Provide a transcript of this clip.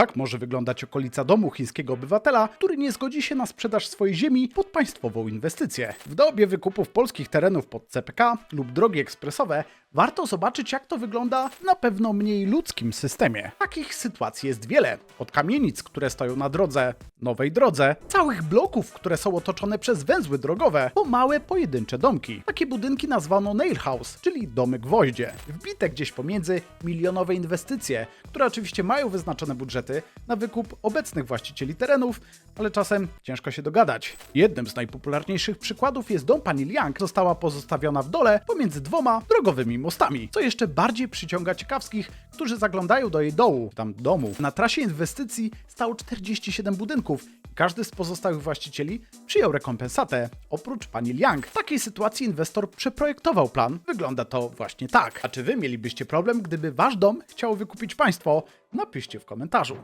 Tak może wyglądać okolica domu chińskiego obywatela, który nie zgodzi się na sprzedaż swojej ziemi pod państwową inwestycję. W dobie wykupów polskich terenów pod CPK lub drogi ekspresowe warto zobaczyć, jak to wygląda na pewno mniej ludzkim systemie. Takich sytuacji jest wiele. Od kamienic, które stoją na drodze, nowej drodze, całych bloków, które są otoczone przez węzły drogowe, po małe pojedyncze domki. Takie budynki nazwano nail house, czyli domy gwoździe. Wbite gdzieś pomiędzy milionowe inwestycje, które oczywiście mają wyznaczone budżety na wykup obecnych właścicieli terenów, ale czasem ciężko się dogadać. Jednym z najpopularniejszych przykładów jest dom pani Liang, została pozostawiona w dole pomiędzy dwoma drogowymi mostami, co jeszcze bardziej przyciąga ciekawskich, którzy zaglądają do jej dołu, tam domu. Na trasie inwestycji stało 47 budynków i każdy z pozostałych właścicieli przyjął rekompensatę, oprócz pani Liang. W takiej sytuacji inwestor przeprojektował plan. Wygląda to właśnie tak. A czy wy mielibyście problem, gdyby wasz dom chciało wykupić państwo? Napiszcie w komentarzu.